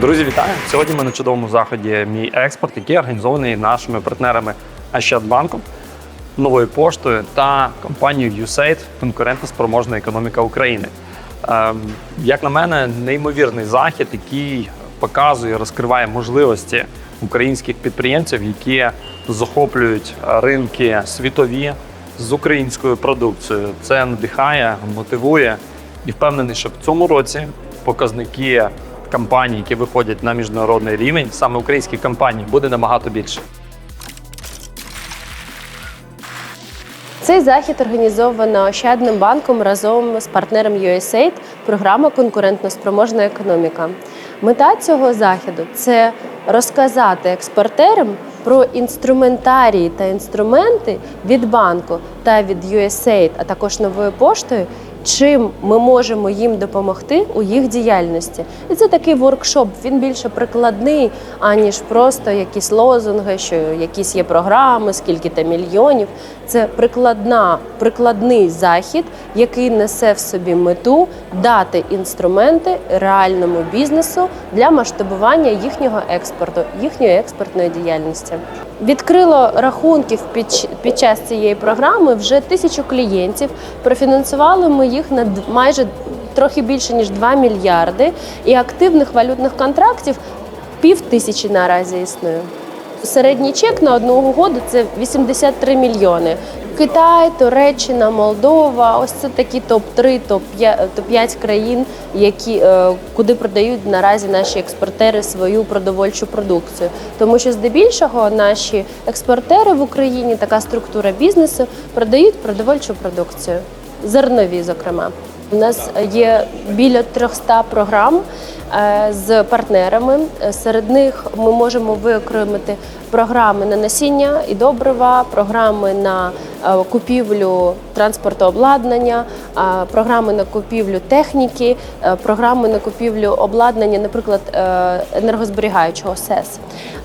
Друзі, вітаю! Сьогодні ми на чудовому заході Мій експорт, який організований нашими партнерами Ощадбанком, новою поштою та компанією USAID конкурентно спроможна економіка України. Ем, Як на мене, неймовірний захід, який показує, розкриває можливості українських підприємців, які захоплюють ринки світові з українською продукцією. Це надихає, мотивує і впевнений, що в цьому році показники компаній, які виходять на міжнародний рівень, саме українських компаній, буде набагато більше. Цей захід організовано Ощадним банком разом з партнером USAID, програма Конкурентноспроможна економіка. Мета цього заходу це розказати експортерам про інструментарії та інструменти від банку та від USAID, а також новою поштою, чим ми можемо їм допомогти у їх діяльності. І це такий воркшоп. Він більше прикладний, аніж просто якісь лозунги, що якісь є програми, скільки то мільйонів. Це прикладна, прикладний захід, який несе в собі мету дати інструменти реальному бізнесу для масштабування їхнього експорту, їхньої експортної діяльності. Відкрило рахунків під, під час цієї програми вже тисячу клієнтів. Профінансували ми їх на майже трохи більше ніж 2 мільярди, і активних валютних контрактів пів тисячі наразі існує. Середній чек на одну угоду це 83 мільйони. Китай, Туреччина, Молдова ось це такі топ-3, топ-5 країн, які, е, куди продають наразі наші експортери свою продовольчу продукцію. Тому що здебільшого наші експортери в Україні, така структура бізнесу, продають продовольчу продукцію, зернові, зокрема. У нас є біля 300 програм з партнерами. Е, Серед них ми можемо виокремити програми на насіння і добрива, програми на е, купівлю транспорту обладнання, е, програми на купівлю техніки, е, програми на купівлю обладнання, наприклад, е, енергозберігаючого СЕС.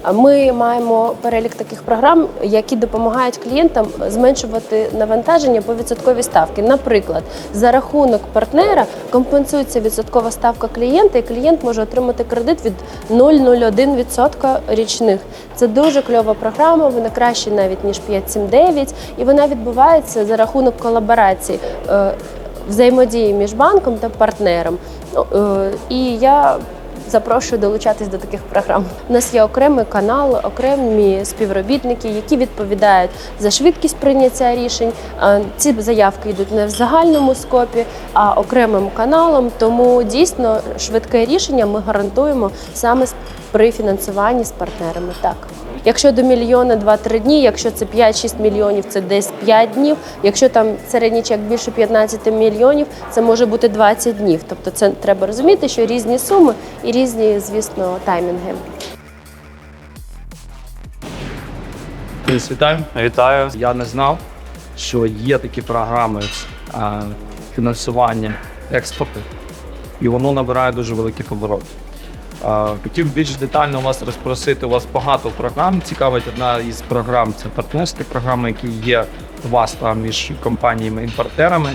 Е, Ми маємо перелік таких програм, які допомагають клієнтам зменшувати навантаження по відсотковій ставки. Наприклад, за рахунок партнера компенсується відсоткова ставка клієнта, і клієнт може отримати кредит від 0,01% річних. Це дуже кльова програма, вона краще навіть ніж 579, і вона відбувається за рахунок колаборації. е, Взаємодії між банком та партнером. Ну, е, І я Запрошую долучатись до таких програм. У нас є окремий канал, окремі співробітники, які відповідають за швидкість прийняття рішень. Ці заявки йдуть не в загальному скопі, а окремим каналом. Тому дійсно швидке рішення ми гарантуємо саме при фінансуванні з партнерами. Так. Якщо до мільйона 2-3 дні, якщо це 5-6 мільйонів, це десь 5 днів. Якщо там середній чек більше 15 мільйонів, це може бути 20 днів. Тобто це треба розуміти, що різні суми і різні, звісно, таймінги. Вітаю. Вітаю. Я не знав, що є такі програми фінансування експорту, і воно набирає дуже великий оборот. Хотів більш детально вас розпросити. У вас багато програм. Цікавить одна із програм це партнерські програми, які є у вас там між компаніями-імпортерами,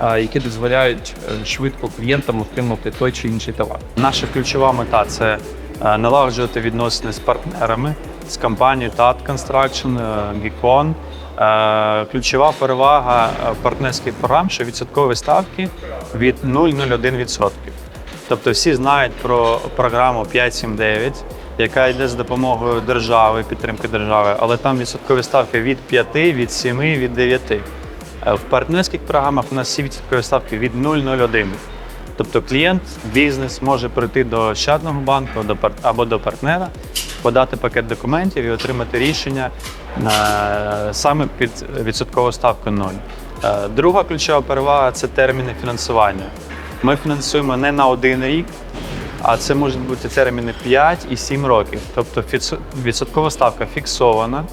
які дозволяють е, швидко клієнтам отримати той чи інший товар. Наша ключова мета це е, налагоджувати відносини з партнерами, з компанією TAT Construction, е, Gicon. Ключова перевага партнерських програм, що відсоткові ставки від 0,01%. Тобто всі знають про програму 579, яка йде з допомогою держави, підтримки держави, але там відсоткові ставки від 5, від 7, від 9. Е, В партнерських програмах у нас всі відсоткові ставки від 0,01. Тобто клієнт, бізнес може прийти до Ощадного банку або до партнера, подати пакет документів і отримати рішення е, саме під відсоткову ставку 0. Е, Друга ключова перевага це терміни фінансування. Ми фінансуємо не на один рік, а це можуть бути терміни 5 і 7 років. Тобто відсоткова ставка фіксована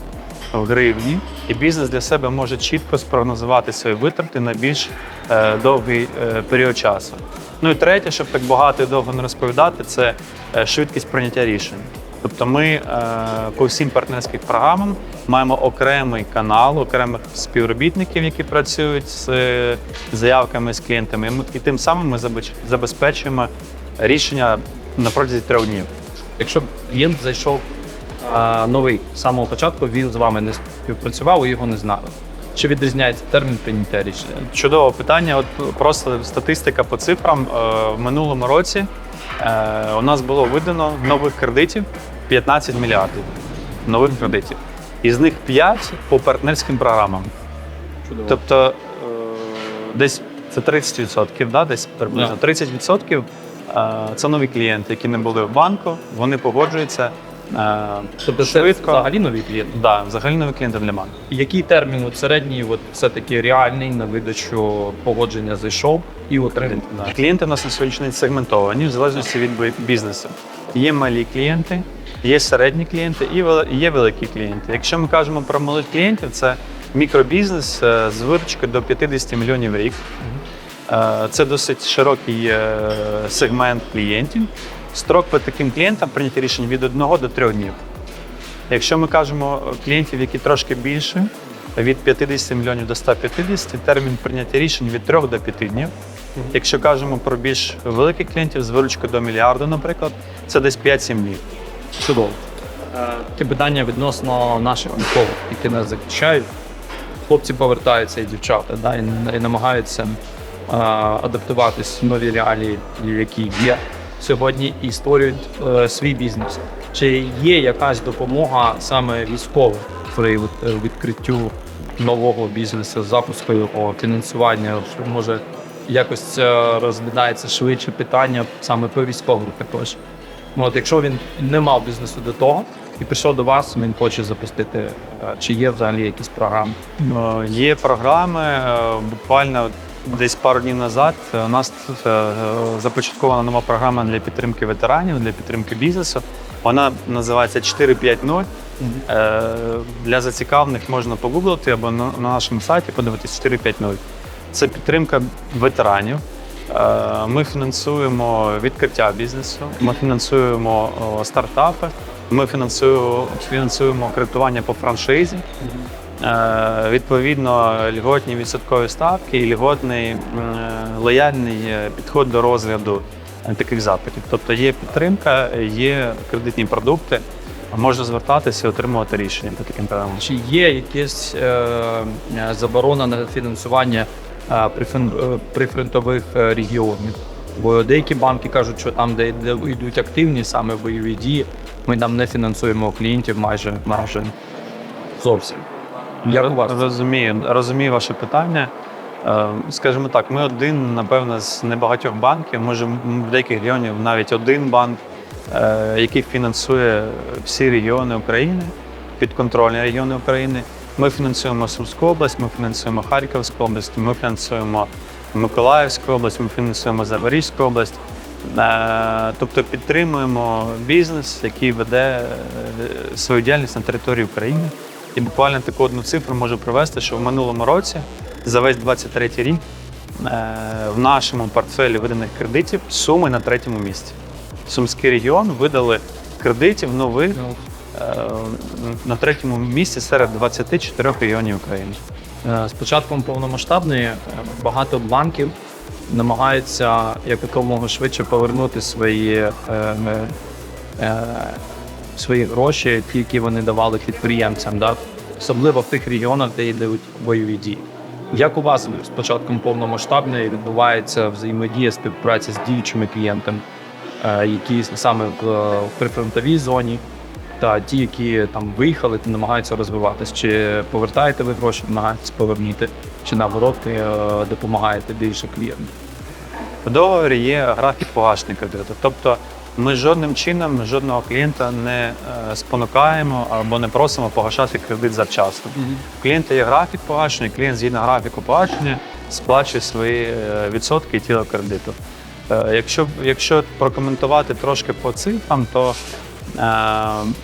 в гривні, і бізнес для себе може чітко спрогнозувати свої витрати на більш е, довгий е, період часу. Ну і третє, щоб так багато і довго не розповідати, це е, швидкість прийняття рішень. Тобто ми е, по всім партнерським програмам маємо окремий канал, окремих співробітників, які працюють з е, заявками з клієнтами. І, і тим самим ми забезпечуємо рішення на протязі трьох днів. Якщо клієнт зайшов а, новий з самого початку, він з вами не співпрацював, ви його не знали. Чи відрізняється термін прийняття рішення? Чудове питання. От просто статистика по цифрам. Е, В минулому році у нас було видано нових кредитів 15 мільярдів нових кредитів. Із них 5 по партнерським програмам. Чудово. Тобто е, десь це 30%, да? десь приблизно 30% е, це нові клієнти, які не були в банку, вони погоджуються. е, тобто це взагалі нові клієнти. Да, взагалі нові клієнти для банку. Який термін от середній, от все-таки реальний на видачу погодження зайшов і отримав? Да. Клієнти у нас на сьогоднішній сегментовані в залежності від бізнесу. Є малі клієнти, є середні клієнти і є великі клієнти. Якщо ми кажемо про малих клієнтів, це мікробізнес е, з виручкою до 50 мільйонів в рік. Е, Це досить широкий е, сегмент клієнтів. Строк по таким клієнтам прийняти рішень від 1 до 3 днів. Якщо ми кажемо клієнтів, які трошки більше, від 50 мільйонів до 150, термін прийняття рішень від 3 до 5 днів. Якщо кажемо про більш великих клієнтів з виручкою до мільярду, наприклад, це десь 5-7 днів. Чудово. Таке питання відносно наших військових, які нас захищають. Хлопці повертаються і дівчата, да, і, і намагаються а, адаптуватись в нові реалії, які є сьогодні, і створюють е, свій бізнес. Чи є якась допомога саме військовим при е, відкриттю нового бізнесу, запуску його фінансування? Може якось е, розглядається швидше питання саме по військовим також? От якщо він не мав бізнесу до того і прийшов до вас, він хоче запустити, е, чи є взагалі якісь програми? Е, Є програми. Буквально десь пару днів назад у нас започаткована нова програма для підтримки ветеранів, для підтримки бізнесу. Вона називається 450. Е, Для зацікавлених можна погуглити або на нашому сайті подивитись 450. Це підтримка ветеранів. Е, Ми фінансуємо відкриття бізнесу, ми фінансуємо стартапи, ми фінансуємо, фінансуємо кредитування по франшизі. Е, Відповідно, льготні відсоткові ставки і льготний е, лояльний підход до розгляду таких запитів. Тобто є підтримка, є кредитні продукти, можна звертатися і отримувати рішення по таким програмам. Чи є якась е, заборона на фінансування прифронтових е, регіонів? Бо деякі банки кажуть, що там, де, йдуть активні саме бойові дії, ми там не фінансуємо клієнтів майже майже зовсім. Вас? Розумію, розумію ваше питання. Е, Скажімо так, ми один, напевно, з небагатьох банків, може в деяких регіонів навіть один банк, е, який фінансує всі регіони України, підконтрольні регіони України. Ми фінансуємо Сумську область, ми фінансуємо Харківську область, ми фінансуємо Миколаївську область, ми фінансуємо Запорізьку область. Е, Тобто підтримуємо бізнес, який веде е, свою діяльність на території України. І буквально таку одну цифру можу привести, що в минулому році, за весь 23 рік, е, в нашому портфелі виданих кредитів суми на третьому місці. Сумський регіон видали кредитів нових на третьому місці серед 24 регіонів України. Е, З початком повномасштабної е, багато банків намагаються якомога швидше повернути свої, е, е, е, свої гроші, ті, які вони давали підприємцям, да? особливо в тих регіонах, де йдуть бойові дії. Як у вас з початком повномасштабної відбувається взаємодія співпраця з діючими клієнтами, е, які саме в прифронтовій зоні, та ті, які там виїхали, то намагаються розвиватись. Чи повертаєте ви гроші, намагаєтесь повернути, чи наоборот е, допомагаєте більше клієнтам? В договорі є графік погашення кредиту. Тобто ми жодним чином жодного клієнта не е, спонукаємо або не просимо погашати кредит завчасно. У клієнта є графік погашення, клієнт згідно графіку погашення сплачує свої е, відсотки і тіло кредиту. Якщо, якщо прокоментувати трошки по цифрам, то е,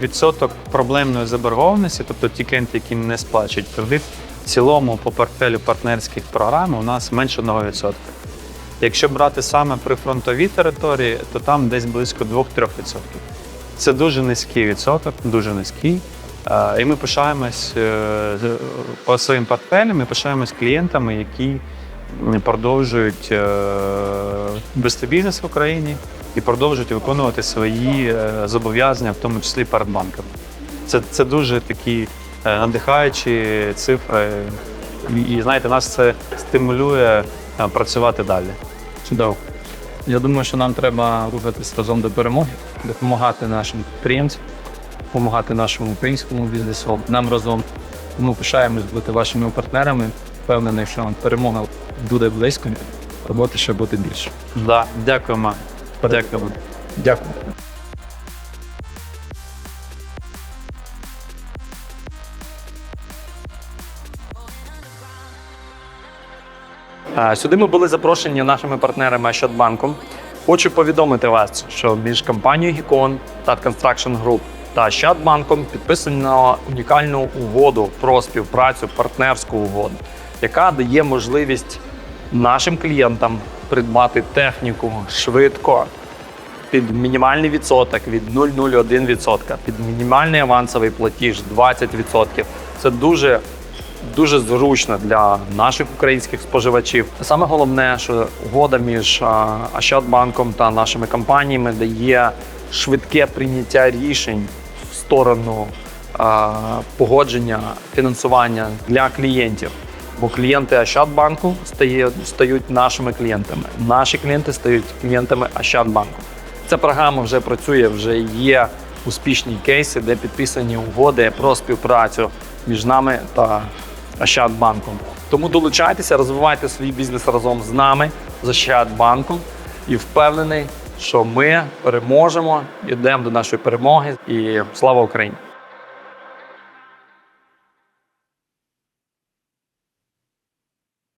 відсоток проблемної заборгованості, тобто ті клієнти, які не сплачують кредит, в цілому по портфелю партнерських програм у нас менше 1%. Якщо брати саме прифронтові території, то там десь близько 2-3%. Це дуже низький відсоток, дуже низький. Е, І ми пишаємось е, по своїм портфелям, ми пишаємось клієнтами, які продовжують е, вести бізнес в Україні і продовжують виконувати свої е, зобов'язання, в тому числі перед банками. Це, це дуже такі е, надихаючі цифри. І, і знаєте, нас це стимулює е, працювати далі. Чудово. Я думаю, що нам треба рухатись разом до перемоги, допомагати нашим підприємцям, допомагати нашому українському бізнесу. Нам разом ми пишаємось бути вашими партнерами. Впевнений, що перемога буде близько, роботи ще буде більше. Да, дякуємо. Дякую. Е, Сюди ми були запрошені нашими партнерами Ощадбанком. Хочу повідомити вас, що між компанією Гікон та Construction Group та Ощадбанком підписано унікальну угоду про співпрацю, партнерську угоду, яка дає можливість нашим клієнтам придбати техніку швидко під мінімальний відсоток від 0,01%, під мінімальний авансовий платіж 20%. Це дуже дуже зручно для наших українських споживачів. Саме головне, що угода між Ощадбанком та нашими компаніями дає швидке прийняття рішень в сторону погодження фінансування для клієнтів. Бо клієнти Ощадбанку стають нашими клієнтами. Наші клієнти стають клієнтами Ощадбанку. Ця програма вже працює, вже є успішні кейси, де підписані угоди про співпрацю між нами та Ощадбанком. Тому долучайтеся, розвивайте свій бізнес разом з нами, з Ощадбанком, і впевнений, що ми переможемо, йдемо до нашої перемоги. І слава Україні!